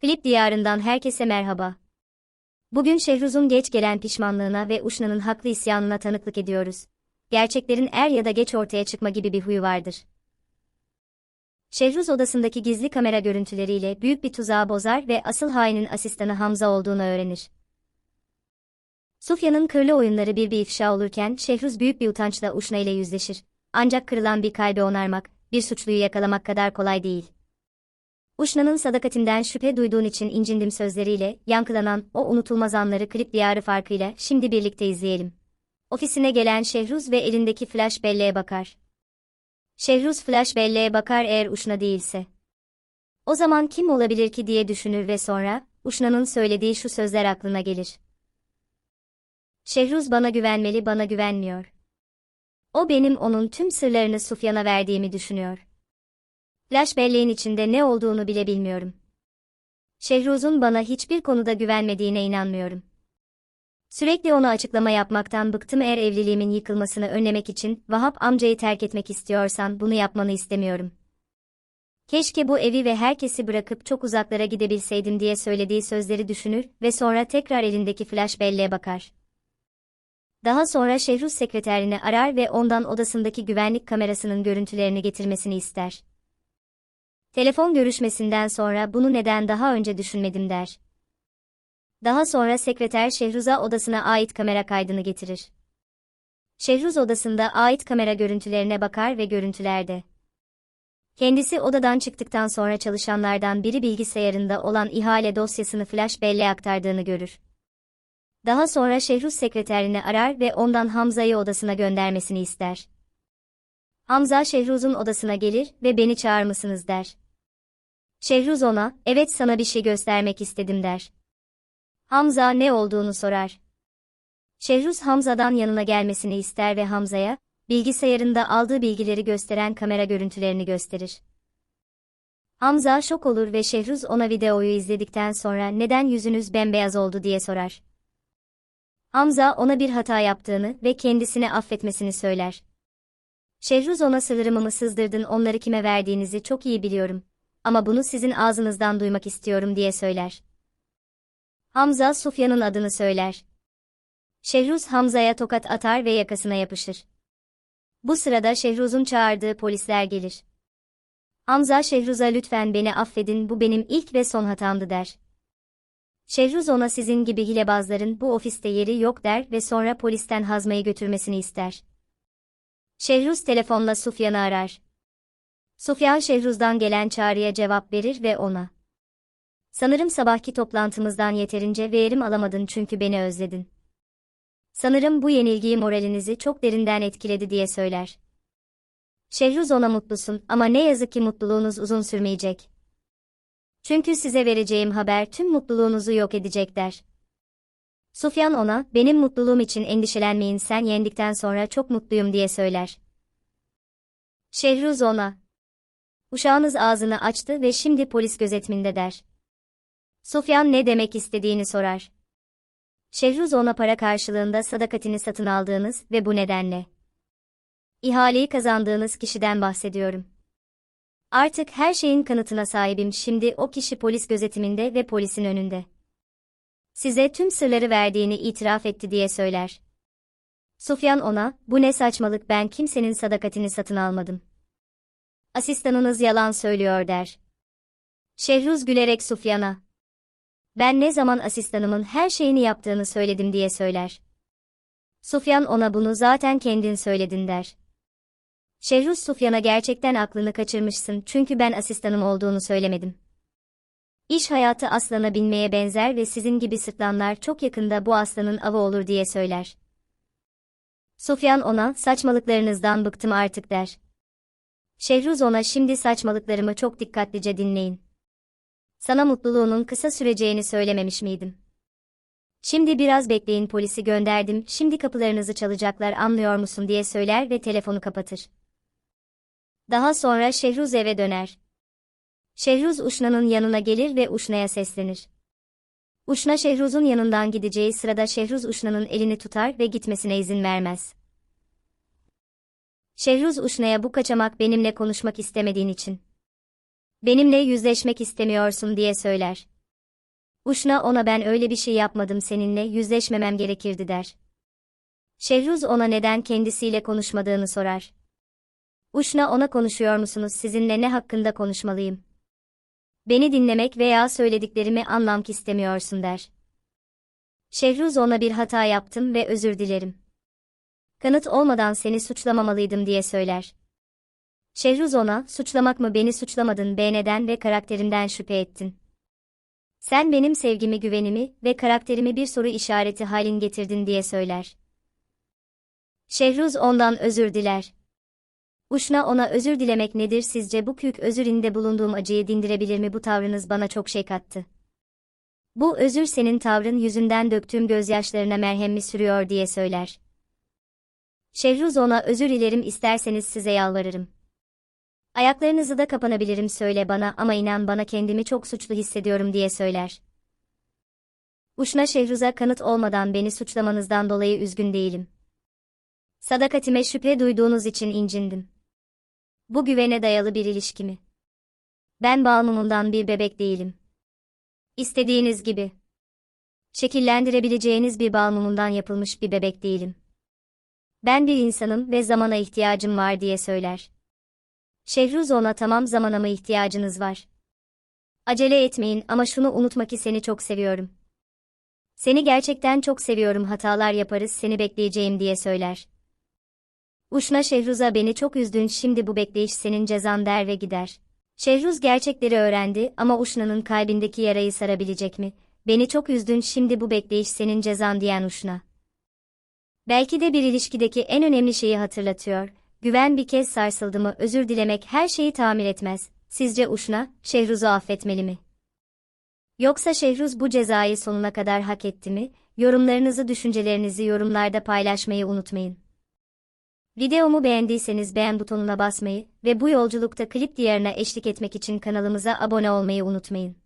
Klip diyarından herkese merhaba. Bugün Şehruz'un geç gelen pişmanlığına ve Uşna'nın haklı isyanına tanıklık ediyoruz. Gerçeklerin er ya da geç ortaya çıkma gibi bir huyu vardır. Şehruz odasındaki gizli kamera görüntüleriyle büyük bir tuzağı bozar ve asıl hainin asistanı Hamza olduğunu öğrenir. Sufya'nın kırlı oyunları bir bir ifşa olurken Şehruz büyük bir utançla Uşna ile yüzleşir. Ancak kırılan bir kalbi onarmak, bir suçluyu yakalamak kadar kolay değil. Uşna'nın sadakatinden şüphe duyduğun için incindim sözleriyle, yankılanan o unutulmaz anları klip diyarı farkıyla şimdi birlikte izleyelim. Ofisine gelen Şehruz ve elindeki flash belleğe bakar. Şehruz flash belleğe bakar eğer Uşna değilse. O zaman kim olabilir ki diye düşünür ve sonra, Uşna'nın söylediği şu sözler aklına gelir. Şehruz bana güvenmeli bana güvenmiyor. O benim onun tüm sırlarını Sufyan'a verdiğimi düşünüyor. Flash belleğin içinde ne olduğunu bile bilmiyorum. Şehruz'un bana hiçbir konuda güvenmediğine inanmıyorum. Sürekli ona açıklama yapmaktan bıktım eğer evliliğimin yıkılmasını önlemek için Vahap amcayı terk etmek istiyorsan bunu yapmanı istemiyorum. Keşke bu evi ve herkesi bırakıp çok uzaklara gidebilseydim diye söylediği sözleri düşünür ve sonra tekrar elindeki flash belleğe bakar. Daha sonra Şehruz sekreterini arar ve ondan odasındaki güvenlik kamerasının görüntülerini getirmesini ister. Telefon görüşmesinden sonra bunu neden daha önce düşünmedim der. Daha sonra sekreter Şehruz'a odasına ait kamera kaydını getirir. Şehruz odasında ait kamera görüntülerine bakar ve görüntülerde. Kendisi odadan çıktıktan sonra çalışanlardan biri bilgisayarında olan ihale dosyasını flash belleğe aktardığını görür. Daha sonra Şehruz sekreterini arar ve ondan Hamza'yı odasına göndermesini ister. Hamza Şehruz'un odasına gelir ve beni çağır mısınız der. Şehruz ona, evet sana bir şey göstermek istedim der. Hamza ne olduğunu sorar. Şehruz Hamza'dan yanına gelmesini ister ve Hamza'ya, bilgisayarında aldığı bilgileri gösteren kamera görüntülerini gösterir. Hamza şok olur ve Şehruz ona videoyu izledikten sonra neden yüzünüz bembeyaz oldu diye sorar. Hamza ona bir hata yaptığını ve kendisini affetmesini söyler. Şehruz ona sırrımı sızdırdın onları kime verdiğinizi çok iyi biliyorum. Ama bunu sizin ağzınızdan duymak istiyorum diye söyler. Hamza Sufyan'ın adını söyler. Şehruz Hamza'ya tokat atar ve yakasına yapışır. Bu sırada Şehruz'un çağırdığı polisler gelir. Hamza Şehruz'a lütfen beni affedin bu benim ilk ve son hatamdı der. Şehruz ona sizin gibi hilebazların bu ofiste yeri yok der ve sonra polisten Hazma'yı götürmesini ister. Şehruz telefonla Sufyan'ı arar. Sufyan Şehruz'dan gelen çağrıya cevap verir ve ona. Sanırım sabahki toplantımızdan yeterince verim alamadın çünkü beni özledin. Sanırım bu yenilgiyi moralinizi çok derinden etkiledi diye söyler. Şehruz ona mutlusun ama ne yazık ki mutluluğunuz uzun sürmeyecek. Çünkü size vereceğim haber tüm mutluluğunuzu yok edecek der. Sufyan ona, benim mutluluğum için endişelenmeyin sen yendikten sonra çok mutluyum diye söyler. Şehruz ona, uşağınız ağzını açtı ve şimdi polis gözetiminde der. Sufyan ne demek istediğini sorar. Şehruz ona para karşılığında sadakatini satın aldığınız ve bu nedenle ihaleyi kazandığınız kişiden bahsediyorum. Artık her şeyin kanıtına sahibim şimdi o kişi polis gözetiminde ve polisin önünde. Size tüm sırları verdiğini itiraf etti diye söyler. Sufyan ona, bu ne saçmalık ben kimsenin sadakatini satın almadım. Asistanınız yalan söylüyor der. Şehruz gülerek Sufyan'a. Ben ne zaman asistanımın her şeyini yaptığını söyledim diye söyler. Sufyan ona bunu zaten kendin söyledin der. Şehruz Sufyan'a gerçekten aklını kaçırmışsın çünkü ben asistanım olduğunu söylemedim. İş hayatı aslana binmeye benzer ve sizin gibi sırtlanlar çok yakında bu aslanın avı olur diye söyler. Sufyan ona, saçmalıklarınızdan bıktım artık der. Şehruz ona şimdi saçmalıklarımı çok dikkatlice dinleyin. Sana mutluluğunun kısa süreceğini söylememiş miydim? Şimdi biraz bekleyin polisi gönderdim, şimdi kapılarınızı çalacaklar anlıyor musun diye söyler ve telefonu kapatır. Daha sonra Şehruz eve döner. Şehruz Uşna'nın yanına gelir ve Uşna'ya seslenir. Uşna Şehruz'un yanından gideceği sırada Şehruz Uşna'nın elini tutar ve gitmesine izin vermez. Şehruz Uşna'ya bu kaçamak benimle konuşmak istemediğin için. Benimle yüzleşmek istemiyorsun diye söyler. Uşna ona ben öyle bir şey yapmadım seninle yüzleşmemem gerekirdi der. Şehruz ona neden kendisiyle konuşmadığını sorar. Uşna ona konuşuyor musunuz sizinle ne hakkında konuşmalıyım? Beni dinlemek veya söylediklerimi anlamak istemiyorsun der. Şehruz ona bir hata yaptım ve özür dilerim. Kanıt olmadan seni suçlamamalıydım diye söyler. Şehruz ona, suçlamak mı beni suçlamadın be neden ve karakterimden şüphe ettin. Sen benim sevgimi güvenimi ve karakterimi bir soru işareti halin getirdin diye söyler. Şehruz ondan özür diler. Uşna ona özür dilemek nedir sizce bu kük özüründe bulunduğum acıyı dindirebilir mi bu tavrınız bana çok şey kattı. Bu özür senin tavrın yüzünden döktüğüm gözyaşlarına merhem mi sürüyor diye söyler. Şehruz ona özür dilerim isterseniz size yalvarırım. Ayaklarınızı da kapanabilirim söyle bana ama inan bana kendimi çok suçlu hissediyorum diye söyler. Uşna Şehruz'a kanıt olmadan beni suçlamanızdan dolayı üzgün değilim. Sadakatime şüphe duyduğunuz için incindim. Bu güvene dayalı bir ilişki mi? Ben balmumundan bir bebek değilim. İstediğiniz gibi. Şekillendirebileceğiniz bir balmumundan yapılmış bir bebek değilim. Ben bir insanım ve zamana ihtiyacım var diye söyler. Şehruz ona tamam zamana mı ihtiyacınız var? Acele etmeyin ama şunu unutma ki seni çok seviyorum. Seni gerçekten çok seviyorum hatalar yaparız seni bekleyeceğim diye söyler. Uşna Şehruz'a beni çok üzdün şimdi bu bekleyiş senin cezan der ve gider. Şehruz gerçekleri öğrendi ama Uşna'nın kalbindeki yarayı sarabilecek mi? Beni çok üzdün şimdi bu bekleyiş senin cezan diyen Uşna. Belki de bir ilişkideki en önemli şeyi hatırlatıyor. Güven bir kez sarsıldı mı özür dilemek her şeyi tamir etmez. Sizce Uşna, Şehruz'u affetmeli mi? Yoksa Şehruz bu cezayı sonuna kadar hak etti mi? Yorumlarınızı düşüncelerinizi yorumlarda paylaşmayı unutmayın. Videomu beğendiyseniz beğen butonuna basmayı ve bu yolculukta klip diğerine eşlik etmek için kanalımıza abone olmayı unutmayın.